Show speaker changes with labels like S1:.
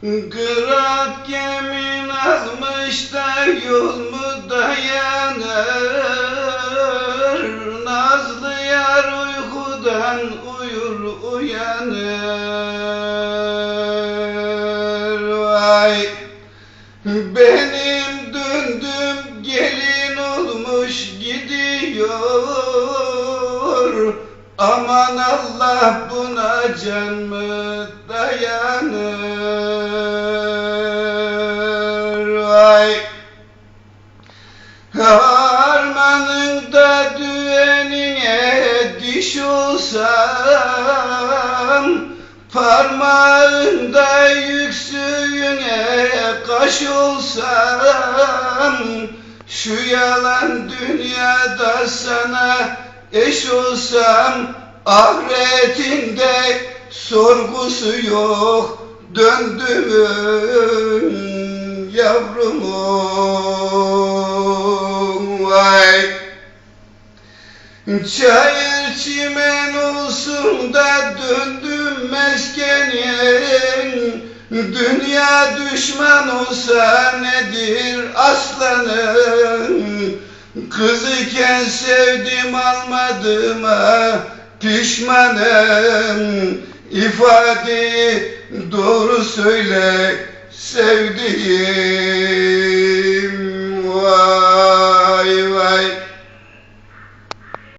S1: Kırak yemin almış da yol mu dayanır? Nazlı yar uykudan uyur uyanır. Vay! Benim döndüm gelin olmuş gidiyor. Aman Allah buna can mı dayanır Vay. Harmanın da düğenine diş olsam Parmağında yüksüğüne kaş olsam Şu yalan dünyada sana eş olsam Ahiretinde sorgusu yok Döndümün yavrumun vay. Çayır çimen olsun da döndüm meskenin Dünya düşman olsa nedir aslanım? Kızıken sevdim almadığıma pişmanım. İfadeyi doğru söyle sevdiğim. Vay vay.